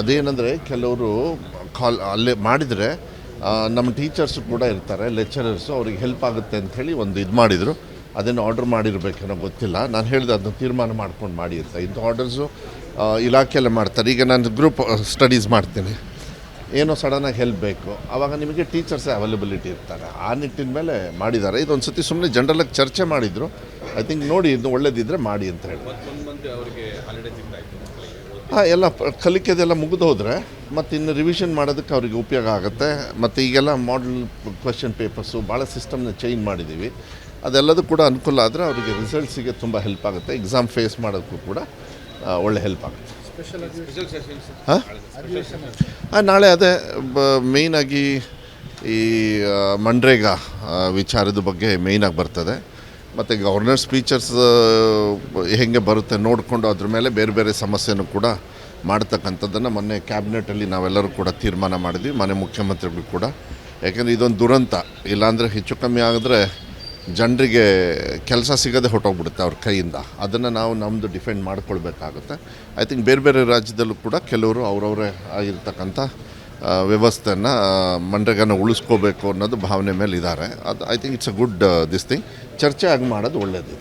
ಅದೇನೆಂದರೆ ಕೆಲವರು ಕಾಲ್, ಅಲ್ಲೇ ಮಾಡಿದರೆ ನಮ್ಮ ಟೀಚರ್ಸ್ ಕೂಡ ಇರ್ತಾರೆ, ಲೆಕ್ಚರರ್ಸು, ಅವ್ರಿಗೆ ಹೆಲ್ಪ್ ಆಗುತ್ತೆ ಅಂಥೇಳಿ ಒಂದು ಇದು ಮಾಡಿದರು. ಅದನ್ನು ಆರ್ಡರ್ ಮಾಡಿರಬೇಕೇನೋ ಗೊತ್ತಿಲ್ಲ. ನಾನು ಹೇಳಿದೆ ಅದನ್ನ ತೀರ್ಮಾನ ಮಾಡ್ಕೊಂಡು ಮಾಡಿ ಅಂತ. ಇಂಥ ಆರ್ಡರ್ಸು ಇಲಾಖೆಯಲ್ಲೇ ಮಾಡ್ತಾರೆ. ಈಗ ನಾನು ಗ್ರೂಪ್ ಸ್ಟಡೀಸ್ ಮಾಡ್ತೀನಿ. ಏನೋ ಸಡನ್ನಾಗಿ ಹೆಲ್ಪ್ ಬೇಕು. ಆವಾಗ ನಿಮಗೆ ಟೀಚರ್ಸ್ ಅವೈಲಬಿಲಿಟಿ ಇರ್ತಾರೆ. ಆ ನಿಟ್ಟಿನ ಮೇಲೆ ಮಾಡಿದ್ದಾರೆ. ಇದೊಂದು ಸತಿ ಸುಮ್ಮನೆ ಜನರಲಾಗಿ ಚರ್ಚೆ ಮಾಡಿದರು. ಐ ಥಿಂಕ್ ನೋಡಿ ಇದು ಒಳ್ಳೇದಿದ್ದರೆ ಮಾಡಿ ಅಂತ ಹೇಳಿ. ಹಾಂ ಎಲ್ಲ ಕಲಿಕೆದೆಲ್ಲ ಮುಗಿದು ಹೋದರೆ ಮತ್ತು ಇನ್ನು ರಿವಿಷನ್ ಮಾಡೋದಕ್ಕೆ ಅವರಿಗೆ ಉಪಯೋಗ ಆಗುತ್ತೆ. ಮತ್ತು ಈಗೆಲ್ಲ ಮಾಡಲ್ ಕ್ವೆಶನ್ ಪೇಪರ್ಸು ಭಾಳ ಸಿಸ್ಟಮ್ನ ಚೇಂಜ್ ಮಾಡಿದ್ದೀವಿ. ಅದೆಲ್ಲದೂ ಕೂಡ ಅನುಕೂಲ ಆದರೆ ಅವರಿಗೆ ರಿಸಲ್ಟ್ಸಿಗೆ ತುಂಬ ಹೆಲ್ಪ್ ಆಗುತ್ತೆ. ಎಕ್ಸಾಮ್ ಫೇಸ್ ಮಾಡೋದಕ್ಕೂ ಕೂಡ ಒಳ್ಳೆ ಹೆಲ್ಪ್ ಆಗುತ್ತೆ. ಹಾಂ? ಹಾಂ ನಾಳೆ ಅದೇ ಮೇಯ್ನಾಗಿ ಈ ಮನ್ರೇಗಾ ವಿಚಾರದ ಬಗ್ಗೆ ಮೇಯ್ನಾಗಿ ಬರ್ತದೆ. ಮತ್ತು ಗವರ್ನರ್ಸ್ ಫೀಚರ್ಸ್ ಹೇಗೆ ಬರುತ್ತೆ ನೋಡಿಕೊಂಡು ಅದ್ರ ಮೇಲೆ ಬೇರೆ ಬೇರೆ ಸಮಸ್ಯೆನೂ ಕೂಡ ಮಾಡ್ತಕ್ಕಂಥದ್ದನ್ನು ಮೊನ್ನೆ ಕ್ಯಾಬಿನೆಟಲ್ಲಿ ನಾವೆಲ್ಲರೂ ಕೂಡ ತೀರ್ಮಾನ ಮಾಡಿದ್ವಿ, ಮನೆ ಮುಖ್ಯಮಂತ್ರಿಗಳು ಕೂಡ. ಯಾಕೆಂದರೆ ಇದೊಂದು ದುರಂತ. ಇಲ್ಲಾಂದರೆ ಹೆಚ್ಚು ಕಮ್ಮಿ ಆಗಿದ್ರೆ ಜನರಿಗೆ ಕೆಲಸ ಸಿಗದೆ ಹೊಟ್ಟೋಗ್ಬಿಡುತ್ತೆ ಅವ್ರ ಕೈಯಿಂದ. ಅದನ್ನು ನಾವು ನಮ್ಮದು ಡಿಫೆಂಡ್ ಮಾಡ್ಕೊಳ್ಬೇಕಾಗುತ್ತೆ. ಐ ಥಿಂಕ್ ಬೇರೆ ಬೇರೆ ರಾಜ್ಯದಲ್ಲೂ ಕೂಡ ಕೆಲವರು ಅವರವರೇ ಆಗಿರ್ತಕ್ಕಂಥ ವ್ಯವಸ್ಥೆಯನ್ನು ಮಂಡ್ರಗನ ಉಳಿಸ್ಕೋಬೇಕು ಅನ್ನೋದು ಭಾವನೆ ಮೇಲೆ ಇದ್ದಾರೆ ಅದು I think it's a good this thing ಚರ್ಚೆ ಆಗಿ ಮಾಡೋದು ಒಳ್ಳೆಯದು